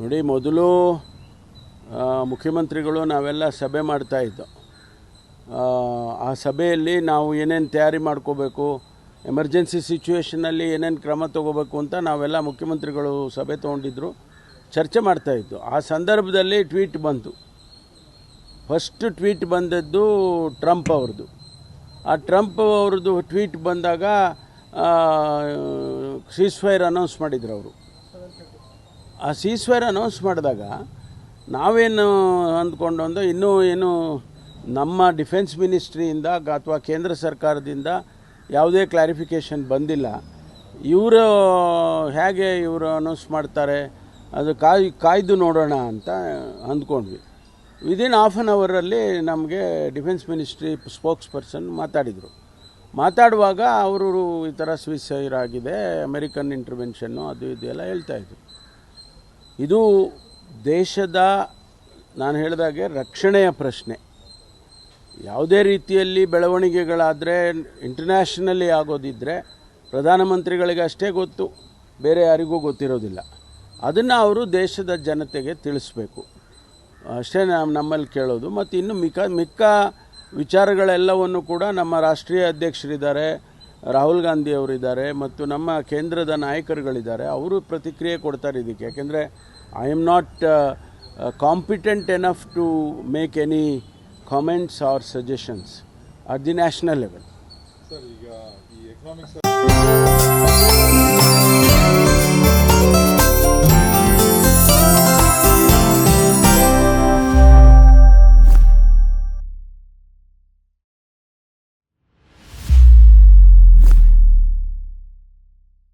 ನೋಡಿ, ಮೊದಲು ಮುಖ್ಯಮಂತ್ರಿಗಳು ನಾವೆಲ್ಲ ಸಭೆ ಮಾಡ್ತಾಯಿದ್ದು ಆ ಸಭೆಯಲ್ಲಿ ನಾವು ಏನೇನು ತಯಾರಿ ಮಾಡ್ಕೋಬೇಕು, ಎಮರ್ಜೆನ್ಸಿ ಸಿಚುವೇಷನಲ್ಲಿ ಏನೇನು ಕ್ರಮ ತಗೋಬೇಕು ಅಂತ ನಾವೆಲ್ಲ ಮುಖ್ಯಮಂತ್ರಿಗಳು ಸಭೆ ತೊಗೊಂಡಿದ್ದರು ಚರ್ಚೆ ಮಾಡ್ತಾಯಿದ್ದು ಆ ಸಂದರ್ಭದಲ್ಲಿ ಟ್ವೀಟ್ ಬಂತು. ಫಸ್ಟ್ ಟ್ವೀಟ್ ಬಂದದ್ದು ಟ್ರಂಪ್ ಅವ್ರದ್ದು. ಆ ಟ್ರಂಪ್ ಅವ್ರದ್ದು ಟ್ವೀಟ್ ಬಂದಾಗ ಸೀಸ್ಫೈರ್ ಅನೌನ್ಸ್ ಮಾಡಿದ್ರು ಅವರು. ಆ ಸೀಸ್ವೇರ್ ಅನೌನ್ಸ್ ಮಾಡಿದಾಗ ನಾವೇನು ಅಂದ್ಕೊಂಡು ಅಂದರೆ ಇನ್ನೂ ಏನು ನಮ್ಮ ಡಿಫೆನ್ಸ್ ಮಿನಿಸ್ಟ್ರಿಯಿಂದ ಅಥವಾ ಕೇಂದ್ರ ಸರ್ಕಾರದಿಂದ ಯಾವುದೇ ಕ್ಲಾರಿಫಿಕೇಷನ್ ಬಂದಿಲ್ಲ. ಇವರು ಹೇಗೆ ಇವರು ಅನೌನ್ಸ್ ಮಾಡ್ತಾರೆ, ಅದು ಕಾಯ್, ಕಾಯ್ದು ನೋಡೋಣ ಅಂತ ಅಂದ್ಕೊಂಡ್ವಿ. ವಿದಿನ್ ಹಾಫ್ ಆನ್ ಅವರಲ್ಲಿ ನಮಗೆ ಡಿಫೆನ್ಸ್ ಮಿನಿಸ್ಟ್ರಿ ಸ್ಪೋಕ್ಸ್ ಪರ್ಸನ್ ಮಾತಾಡಿದರು. ಮಾತಾಡುವಾಗ ಅವರು ಈ ಥರ ಆಗಿದೆ ಅಮೆರಿಕನ್ ಇಂಟರ್ವೆನ್ಷನ್ನು ಅದು ಇದು ಎಲ್ಲ ಹೇಳ್ತಾಯಿದ್ರು ಇದು ದೇಶದ, ನಾನು ಹೇಳಿದಾಗೆ ರಕ್ಷಣೆಯ ಪ್ರಶ್ನೆ. ಯಾವುದೇ ರೀತಿಯಲ್ಲಿ ಬೆಳವಣಿಗೆಗಳಾದರೆ ಇಂಟರ್ನ್ಯಾಷನಲಿ ಆಗೋದಿದ್ದರೆ ಪ್ರಧಾನಮಂತ್ರಿಗಳಿಗೆ ಅಷ್ಟೇ ಗೊತ್ತು, ಬೇರೆ ಯಾರಿಗೂ ಗೊತ್ತಿರೋದಿಲ್ಲ. ಅದನ್ನು ಅವರು ದೇಶದ ಜನತೆಗೆ ತಿಳಿಸ್ಬೇಕು. ಅಷ್ಟೇ ನಾವು ನಮ್ಮಲ್ಲಿ ಕೇಳೋದು. ಮತ್ತು ಇನ್ನು ಮಿಕ್ಕ ಮಿಕ್ಕ ವಿಚಾರಗಳೆಲ್ಲವನ್ನು ಕೂಡ ನಮ್ಮ ರಾಷ್ಟ್ರೀಯ ಅಧ್ಯಕ್ಷರಿದ್ದಾರೆ. ರಾಹುಲ್ ಗಾಂಧಿ ಅವರಿದ್ದಾರೆ ಮತ್ತು ನಮ್ಮ ಕೇಂದ್ರದ ನಾಯಕರುಗಳಿದ್ದಾರೆ, ಅವರು ಪ್ರತಿಕ್ರಿಯೆ ಕೊಡ್ತಾರೆ ಇದಕ್ಕೆ ಯಾಕೆಂದರೆ I am not competent enough to make any comments or suggestions at the national level